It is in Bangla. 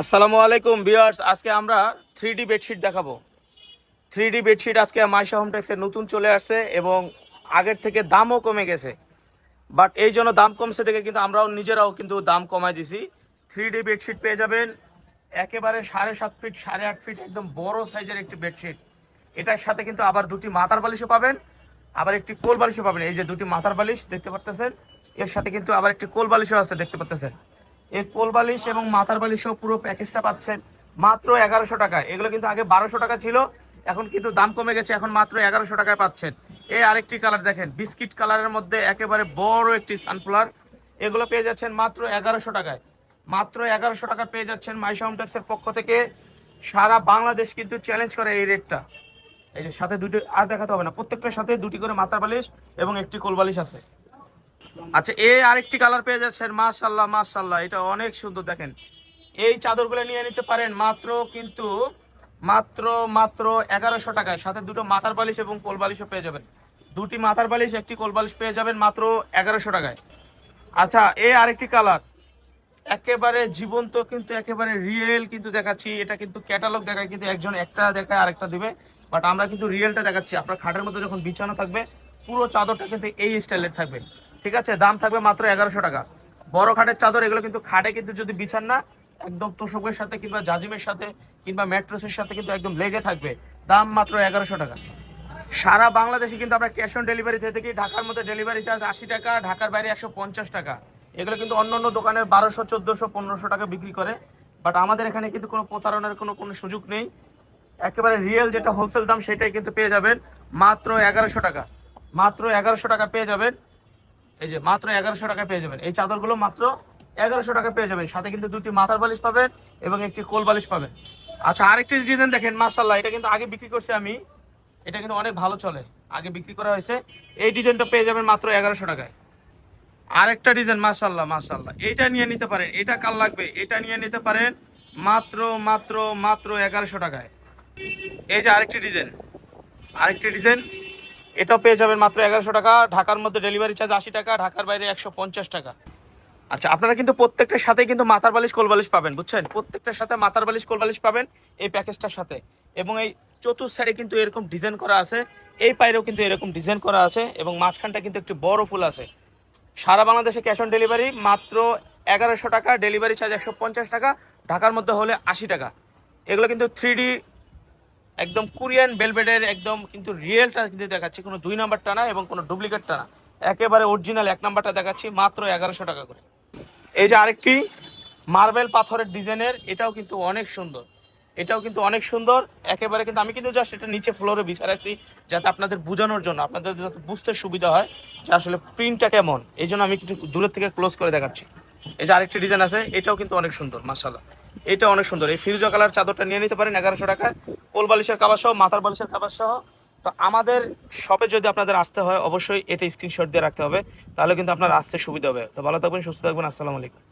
আসসালামু আলাইকুম ভিউয়ার্স, আজকে আমরা থ্রি ডি বেডশিট দেখাবো। থ্রি ডি বেডশিট আজকে মাইশা হোম টেক্সে নতুন চলে আসছে এবং আগের থেকে দামও কমে গেছে। বাট এই জন্য দাম কমছে দেখে কিন্তু আমরাও নিজেরাও কিন্তু দাম কমাই দিছি। থ্রি ডি বেডশিট পেয়ে যাবেন, একেবারে সাড়ে সাত ফিট সাড়ে আট ফিট একদম বড় সাইজের একটি বেডশিট এটার সাথে কিন্তু আবার দুটি মাথার বালিশও পাবেন, আবার একটি কোল বালিশও পাবেন। এই যে দুটি মাথার বালিশ, দেখতে পারতেছেন? এর সাথে কিন্তু আবার একটি কোল বালিশও আছে, দেখতে পারতেছেন? এই কোল বালিশ এবং মাথার বালিশও পুরো প্যাকেজটা পাচ্ছেন মাত্র এগারোশো টাকায়। এগুলো কিন্তু আগে বারোশো টাকা ছিল, এখন কিন্তু দাম কমে গেছে, এখন মাত্র এগারোশো টাকায় পাচ্ছেন। এই আরেকটি কালার দেখেন, বিস্কিট কালারের মধ্যে একেবারে বড় একটি সানফ্লাওয়ার। এগুলো পেয়ে যাচ্ছেন মাত্র এগারোশো টাকায়। মাত্র এগারোশো টাকা পেয়ে যাচ্ছেন মাইশা হোম ট্যাক্সের পক্ষ থেকে। সারা বাংলাদেশ কিন্তু চ্যালেঞ্জ করে এই রেটটা। এই যে সাথে দুটি, আর দেখাতে হবে না, প্রত্যেকটার সাথে দুটি করে মাথার বালিশ এবং একটি কোল বালিশ আছে। আচ্ছা এ আরেকটি কালার পেয়ে যাচ্ছেন মাশাল্লাহ মাশাল্লাহ এটা অনেক সুন্দর, দেখেন। এই চাদরগুলো নিয়ে নিতে পারেন, মাত্র কিন্তু, মাত্র মাত্র এগারোশো টাকায়। সাথে দুটো মাথার বালিশ এবং কোল বালিশও পেয়ে যাবেন। দুটি মাথার বালিশ, একটি কোল বালিশ পেয়ে যাবেন মাত্র এগারোশো টাকায়। আচ্ছা এ আরেকটি কালার একেবারে জীবন্ত, কিন্তু একেবারে রিয়েল কিন্তু দেখাচ্ছি। এটা কিন্তু ক্যাটালগ দেখায়, কিন্তু একজন একটা দেখায়, আরেকটা দিবে। বাট আমরা কিন্তু রিয়েলটা দেখাচ্ছি। আপনার খাটের মধ্যে যখন বিছানো থাকবে, পুরো চাদরটা কিন্তু এই স্টাইলের থাকবে। ঠিক আছে? দাম থাকবে মাত্র এগারোশো টাকা। বড় খাটের চাদর, এগুলো কিন্তু খাটে কিন্তু যদি বিছান না, একদম তোষকের সাথে কিংবা জাজিমের সাথে কিংবা ম্যাট্রেসের সাথে কিন্তু একদম লেগে থাকবে। দাম মাত্র এগারোশো টাকা। সারা বাংলাদেশে কিন্তু আমরা ক্যাশ অন ডেলিভারি থেকে থাকি। ঢাকার মধ্যে ডেলিভারি চার্জ আশি টাকা, ঢাকার বাইরে একশো পঞ্চাশ টাকা। এগুলো কিন্তু অন্য অন্য দোকানে বারোশো, চোদ্দোশো, পনেরোশো টাকা বিক্রি করে। বাট আমাদের এখানে কিন্তু কোনো প্রতারণার কোনো কোনো সুযোগ নেই। একেবারে রিয়েল যেটা হোলসেল দাম, সেটাই কিন্তু পেয়ে যাবেন। মাত্র এগারোশো টাকা। মাত্র এগারোশো টাকা পেয়ে যাবেন। এই যে মাত্র এগারোশো টাকায় পেয়ে যাবেন। এই চাদরগুলো মাত্র এগারোশো টাকা পেয়ে যাবেন। সাথে কিন্তু দুটি মাথার বালিশ পাবেন এবং একটি কোল বালিশ পাবেন। আচ্ছা আরেকটি ডিজাইন দেখেন মাসাল্লাহ এটা কিন্তু আগে বিক্রি করছি আমি। এটা কিন্তু অনেক ভালো চলে। আগে বিক্রি করা হয়েছে। এই ডিজাইনটা পেয়ে যাবেন মাত্র এগারোশো টাকায়। আরেকটা ডিজাইন মাসাল্লাহ মাসাল্লাহ এটা নিয়ে নিতে পারেন। এটা কাল লাগবে, এটা নিয়ে নিতে পারেন মাত্র মাত্র মাত্র এগারোশো টাকায়। এই যে আরেকটি ডিজাইন আরেকটি ডিজাইন। এটাও পেয়ে যাবেন মাত্র এগারোশো টাকা। ঢাকার মধ্যে ডেলিভারি চার্জ আশি টাকা, ঢাকার বাইরে একশো পঞ্চাশ টাকা। আচ্ছা আপনারা কিন্তু প্রত্যেকটার সাথে কিন্তু মাথার বালিশ, কোল বালিশ পাবেন, বুঝছেন? প্রত্যেকটার সাথে মাথার বালিশ, কোল বালিশ পাবেন এই প্যাকেজটার সাথে। এবং এই চতুর সাইডে কিন্তু এরকম ডিজাইন করা আছে। এই পাইরেও কিন্তু এরকম ডিজাইন করা আছে এবং মাঝখানটা কিন্তু একটু বড় ফুল আছে। সারা বাংলাদেশে ক্যাশ অন ডেলিভারি মাত্র এগারোশো টাকা ডেলিভারি চার্জ একশো পঞ্চাশ টাকা, ঢাকার মধ্যে হলে আশি টাকা। এগুলো কিন্তু থ্রি একদম কোরিয়ান বেলবেডের একদম কিন্তু রিয়েলটা কিন্তু দেখাচ্ছি। কোনো দুই নাম্বারটা না এবং কোনো ডুপ্লিকেটটা না একেবারে অরিজিনাল এক নাম্বারটা দেখাচ্ছি মাত্র এগারোশো টাকা করে। এই যে আরেকটি মার্বেল পাথরের ডিজাইনের, এটাও কিন্তু অনেক সুন্দর। এটাও কিন্তু অনেক সুন্দর। একেবারে কিন্তু আমি কিন্তু জাস্ট এটা নিচে ফ্লোরে বিছা রাখছি যাতে আপনাদের বোঝানোর জন্য, আপনাদের যাতে বুঝতে সুবিধা হয় যে আসলে প্রিন্টটা কেমন। এই জন্য আমি একটু দূরের থেকে ক্লোজ করে দেখাচ্ছি। এই যে আরেকটি ডিজাইন আছে, এটাও কিন্তু অনেক সুন্দর মাসাল্লাহ এটা অনেক সুন্দর। এই ফিরুজা কালার চাদরটা নিয়ে নিতে পারেন এগারোশো টাকায়। কোল বালিশের কাবার সহ, মাথার বালিশের কাবার সহ। তো আমাদের শপে যদি আপনাদের আসতে হয়, অবশ্যই এটা স্ক্রিনশট দিয়ে রাখতে হবে। তাহলে কিন্তু আপনার আসতে সুবিধা হবে। তো ভালো থাকবেন, সুস্থ থাকবেন। আসসালামু আলাইকুম।